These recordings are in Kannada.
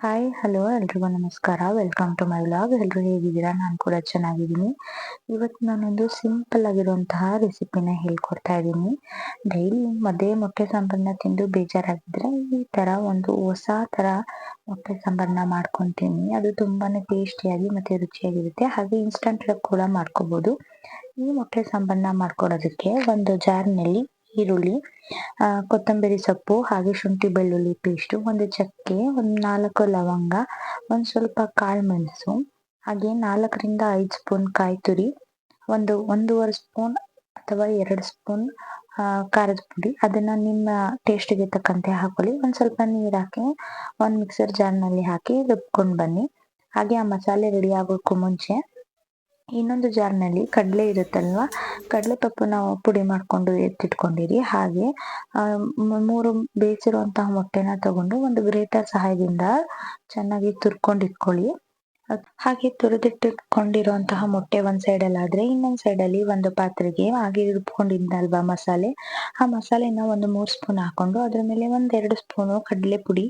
ಹಾಯ್ ಹಲೋ ಎಲ್ರಿಗೂ ನಮಸ್ಕಾರ. ವೆಲ್ಕಮ್ ಟು ಮೈ ವ್ಲಾಗ್ ಎಲ್ರು ಹೇಗಿದ್ದೀರಾ? ನಾನು ಕೂಡ ಚೆನ್ನಾಗಿದ್ದೀನಿ. ಇವತ್ತು ನಾನೊಂದು ಸಿಂಪಲ್ ಆಗಿರುವಂತಹ ರೆಸಿಪಿನ ಹೇಳ್ಕೊಡ್ತಾ ಇದ್ದೀನಿ. ಡೈಲಿ ಮದ್ದೆ ಮೊಟ್ಟೆ ಸಾಂಬಾರನ್ನ ತಿಂದು ಬೇಜಾರಾಗಿದ್ರೆ ಈ ತರ ಒಂದು ಹೊಸ ತರ ಮೊಟ್ಟೆ ಸಾಂಬಾರನ್ನ ಮಾಡ್ಕೊತೀನಿ. ಅದು ತುಂಬಾನೇ ಟೇಸ್ಟಿಯಾಗಿ ಮತ್ತೆ ರುಚಿಯಾಗಿರುತ್ತೆ. ಹಾಗೆ ಇನ್ಸ್ಟಂಟ್ ಕೂಡ ಮಾಡ್ಕೋಬಹುದು ಈ ಮೊಟ್ಟೆ ಸಾಂಬಾರನ್ನ ಮಾಡ್ಕೊಡೋದಕ್ಕೆ ಒಂದು ಜಾರ್ನಲ್ಲಿ ಈರುಳ್ಳಿ ಕೊತ್ತಂಬರಿ ಸೊಪ್ಪು ಹಾಗೆ ಶುಂಠಿ ಬೆಳ್ಳುಳ್ಳಿ ಪೇಸ್ಟು ಒಂದು ಚಕ್ಕೆ, ಒಂದು ನಾಲ್ಕು ಲವಂಗ, ಒಂದು ಸ್ವಲ್ಪ ಕಾಳು ಮೆಣಸು, ಹಾಗೆ ನಾಲ್ಕರಿಂದ ಐದು ಸ್ಪೂನ್ ಕಾಯಿ ತುರಿ, ಒಂದು ಒಂದೂವರೆ ಸ್ಪೂನ್ ಅಥವಾ ಎರಡು ಸ್ಪೂನ್ ಖಾರದ ಪುಡಿ. ಅದನ್ನ ನಿಮ್ಮ ಟೇಸ್ಟ್ಗೆ ತಕ್ಕಂತೆ ಹಾಕೊಳ್ಳಿ. ಒಂದು ಸ್ವಲ್ಪ ನೀರು ಹಾಕಿ, ಒಂದು ಮಿಕ್ಸರ್ ಜಾರ್ನಲ್ಲಿ ಹಾಕಿ ರುಬ್ಕೊಂಡು ಬನ್ನಿ. ಹಾಗೆ ಆ ಮಸಾಲೆ ರೆಡಿ ಆಗೋಕ್ಕೂ ಮುಂಚೆ ಇನ್ನೊಂದು ಜಾರ್ನಲ್ಲಿ ಕಡಲೆ ಇರುತ್ತಲ್ವಾ? ಕಡಲೆ ಪಪ್ಪು ನಾವು ಪುಡಿ ಮಾಡಿಕೊಂಡು ಎತ್ತಿಟ್ಕೊಂಡಿರಿ. ಹಾಗೆ ಮೂರು ಬೇಯಿಸಿರುವಂತಹ ಮೊಟ್ಟೆನ ತಗೊಂಡು ಒಂದು ಗ್ರೇಟರ್ ಸಹಾಯದಿಂದ ಚೆನ್ನಾಗಿ ತುರ್ಕೊಂಡು ಇಟ್ಕೊಳ್ಳಿ. ಹಾಗೆ ತುರಿದಿಟ್ಟುಕೊಂಡಿರುವಂತಹ ಮೊಟ್ಟೆ ಒಂದ್ ಸೈಡ್ ಅಲ್ಲಿ ಆದ್ರೆ ಇನ್ನೊಂದ್ ಸೈಡ್ ಅಲ್ಲಿ ಒಂದು ಪಾತ್ರೆಗೆ ಹಾಗೆ ರುಬ್ಕೊಂಡಿದ್ದಲ್ವಾ ಮಸಾಲೆ. ಆ ಮಸಾಲೆನ ಒಂದು ಮೂರ್ ಸ್ಪೂನ್ ಹಾಕೊಂಡು ಅದ್ರ ಮೇಲೆ ಒಂದ್ ಎರಡು ಸ್ಪೂನು ಕಡಲೆ ಪುಡಿ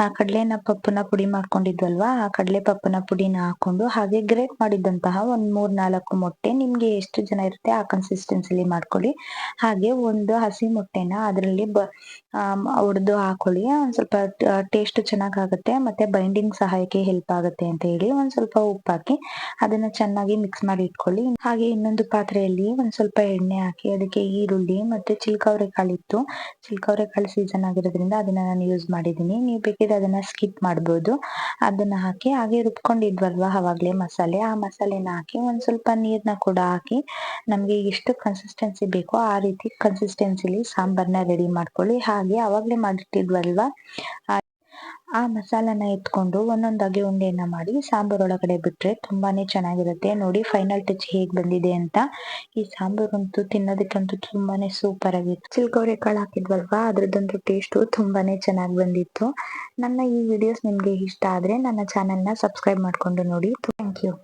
ಆ ಕಡಲೆನ ಪಪ್ಪನ ಪುಡಿ ಮಾಡ್ಕೊಂಡಿದ್ವಲ್ವಾ, ಆ ಕಡಲೆ ಪಪ್ಪನ ಪುಡಿನ ಹಾಕೊಂಡು ಹಾಗೆ ಗ್ರೇಟ್ ಮಾಡಿದಂತಹ ಒಂದ್ ಮೂರ್ ನಾಲ್ಕು ಮೊಟ್ಟೆ ನಿಮ್ಗೆ ಎಷ್ಟು ಜನ ಇರುತ್ತೆ ಆ ಕನ್ಸಿಸ್ಟೆನ್ಸಿಲಿ ಮಾಡ್ಕೊಳ್ಳಿ. ಹಾಗೆ ಒಂದು ಹಸಿ ಮೊಟ್ಟೆನ ಅದರಲ್ಲಿ ಬ ಹಾಕೊಳ್ಳಿ. ಒಂದ್ ಸ್ವಲ್ಪ ಟೇಸ್ಟ್ ಚೆನ್ನಾಗಾಗುತ್ತೆ, ಮತ್ತೆ ಬೈಂಡಿಂಗ್ ಸಹಾಯಕ್ಕೆ ಹೆಲ್ಪ್ ಆಗುತ್ತೆ ಅಂತ ಹೇಳಿ ಒಂದ್ ಸ್ವಲ್ಪ ಉಪ್ಪು ಹಾಕಿ ಅದನ್ನ ಚೆನ್ನಾಗಿ ಮಿಕ್ಸ್ ಮಾಡಿ ಇಟ್ಕೊಳ್ಳಿ. ಹಾಗೆ ಇನ್ನೊಂದು ಪಾತ್ರೆಯಲ್ಲಿ ಒಂದ್ ಸ್ವಲ್ಪ ಎಣ್ಣೆ ಹಾಕಿ ಅದಕ್ಕೆ ಈರುಳ್ಳಿ ಮತ್ತೆ ಚಿಲ್ಕವ್ರೆ ಕಾಳಿತ್ತು ಚಿಲ್ಕವ್ರೆ ಕಾಳು ಸೀಸನ್ ಆಗಿರೋದ್ರಿಂದ ಅದನ್ನ ನಾನು ಯೂಸ್ ಮಾಡಿದೀನಿ ನೀವು ಬೇಕಿದ್ರೆ ಅದನ್ನ ಸ್ಕಿಪ್ ಮಾಡ್ಬೋದು. ಅದನ್ನ ಹಾಕಿ ಹಾಗೆ ರುಬ್ಕೊಂಡಿದ್ವಲ್ವಾ ಅವಾಗ್ಲೇ ಮಸಾಲೆ. ಆ ಮಸಾಲೆನ ಹಾಕಿ ಒಂದ್ ಸ್ವಲ್ಪ ನೀರ್ನ ಕೂಡ ಹಾಕಿ ನಮ್ಗೆ ಎಷ್ಟು ಕನ್ಸಿಸ್ಟೆನ್ಸಿ ಬೇಕೋ ಆ ರೀತಿ ಕನ್ಸಿಸ್ಟೆನ್ಸಿಲಿ ಸಾಂಬಾರ್ನ ರೆಡಿ ಮಾಡ್ಕೊಳ್ಳಿ. ಹಾಗೆ ಅವಾಗ್ಲೇ ಮಾಡಿಟ್ಟಿದ್ವಲ್ವಾ? ಆ ಮಸಾಲಾನ ಎತ್ಕೊಂಡು ಒಂದೊಂದಾಗಿ ಉಂಡೆಯನ್ನ ಮಾಡಿ ಸಾಂಬಾರ್ ಒಳಗಡೆ ಬಿಟ್ರೆ ತುಂಬಾನೇ ಚೆನ್ನಾಗಿರುತ್ತೆ. ನೋಡಿ ಫೈನಲ್ ಟಚ್ ಹೇಗ್ ಬಂದಿದೆ ಅಂತ. ಈ ಸಾಂಬಾರ್ ಅಂತೂ ತಿನ್ನೋದಕ್ಕಂತೂ ತುಂಬಾನೇ ಸೂಪರ್ ಆಗಿತ್ತು. ಚಿಲ್ಕೋರೆ ಕಾಳು ಹಾಕಿದ್ವಲ್ವಾ? ಅದ್ರದ್ದೊಂದು ಟೇಸ್ಟು ತುಂಬಾನೇ ಚೆನ್ನಾಗಿ ಬಂದಿತ್ತು. ನನ್ನ ಈ ವಿಡಿಯೋಸ್ ನಿಮ್ಗೆ ಇಷ್ಟ ಆದ್ರೆ ನನ್ನ ಚಾನೆಲ್ನ ಸಬ್ಸ್ಕ್ರೈಬ್ ಮಾಡ್ಕೊಂಡು ನೋಡಿ. Thank you